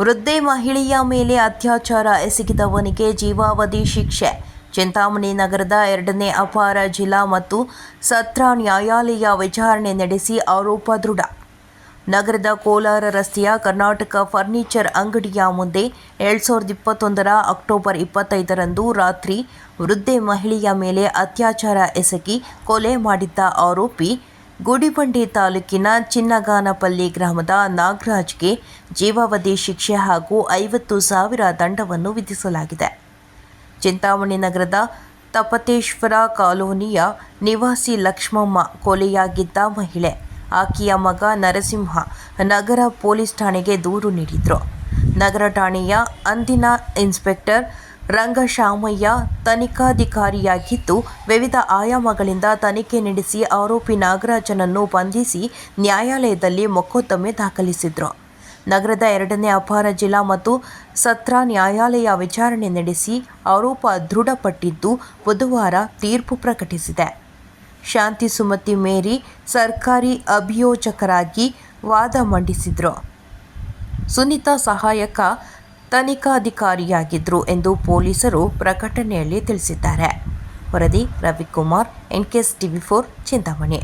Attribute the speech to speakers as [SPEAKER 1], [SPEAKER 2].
[SPEAKER 1] ವೃದ್ಧೆ ಮಹಿಳೆಯ ಮೇಲೆ ಅತ್ಯಾಚಾರ ಎಸಗಿದವನಿಗೆ ಜೀವಾವಧಿ ಶಿಕ್ಷೆ. ಚಿಂತಾಮಣಿ ನಗರದ ಎರಡನೇ ಅಪಾರ ಜಿಲ್ಲಾ ಮತ್ತು ಸತ್ರ ನ್ಯಾಯಾಲಯ ವಿಚಾರಣೆ ನಡೆಸಿ ಆರೋಪ ದೃಢ. ನಗರದ ಕೋಲಾರ ರಸ್ತೆಯ ಕರ್ನಾಟಕ ಫರ್ನಿಚರ್ ಅಂಗಡಿಯ ಮುಂದೆ ಎರಡು ಸಾವಿರದ ಇಪ್ಪತ್ತೊಂದರ ಅಕ್ಟೋಬರ್ ಇಪ್ಪತ್ತೈದರಂದು ರಾತ್ರಿ ವೃದ್ಧೆ ಮಹಿಳೆಯ ಮೇಲೆ ಅತ್ಯಾಚಾರ ಎಸಗಿ ಕೊಲೆ ಮಾಡಿದ್ದ ಆರೋಪಿ ಗುಡಿಬಂಡೆ ತಾಲೂಕಿನ ಚಿನ್ನಗಾನಪಲ್ಲಿ ಗ್ರಾಮದ ನಾಗರಾಜ್ಗೆ ಜೀವಾವಧಿ ಶಿಕ್ಷೆ ಹಾಗೂ ಐವತ್ತು ಸಾವಿರ ದಂಡವನ್ನು ವಿಧಿಸಲಾಗಿದೆ. ಚಿಂತಾಮಣಿ ನಗರದ ತಪತೇಶ್ವರ ಕಾಲೋನಿಯ ನಿವಾಸಿ ಲಕ್ಷ್ಮಮ್ಮ ಕೊಲೆಯಾಗಿದ್ದ ಮಹಿಳೆ. ಆಕೆಯ ಮಗ ನರಸಿಂಹ ನಗರ ಪೊಲೀಸ್ ಠಾಣೆಗೆ ದೂರು ನೀಡಿದ್ರು. ನಗರ ಠಾಣೆಯ ಅಂದಿನ ಇನ್ಸ್ಪೆಕ್ಟರ್ ರಂಗಶಾಮಯ್ಯ ತನಿಖಾಧಿಕಾರಿಯಾಗಿದ್ದು, ವಿವಿಧ ಆಯಾಮಗಳಿಂದ ತನಿಖೆ ನಡೆಸಿ ಆರೋಪಿ ನಾಗರಾಜನನ್ನು ಬಂಧಿಸಿ ನ್ಯಾಯಾಲಯದಲ್ಲಿ ಮೊಕದ್ದಮೆ ದಾಖಲಿಸಿದ್ರು. ನಗರದ ಎರಡನೇ ಅಪಾರ ಜಿಲ್ಲಾ ಮತ್ತು ಸತ್ರ ನ್ಯಾಯಾಲಯ ವಿಚಾರಣೆ ನಡೆಸಿ ಆರೋಪ ದೃಢಪಟ್ಟಿದ್ದು ಬುಧವಾರ ತೀರ್ಪು ಪ್ರಕಟಿಸಿದೆ. ಶಾಂತಿ ಸುಮತಿ ಮೇರಿ ಸರ್ಕಾರಿ ಅಭಿಯೋಜಕರಾಗಿ ವಾದ ಮಂಡಿಸಿದ್ರು. ಸುನೀತಾ ಸಹಾಯಕ ತನಿಖಾಧಿಕಾರಿಯಾಗಿದ್ದರು ಎಂದು ಪೊಲೀಸರು ಪ್ರಕಟಣೆಯಲ್ಲಿ ತಿಳಿಸಿದ್ದಾರೆ. ವರದಿ Ravikumar NKS TV four Chintamani.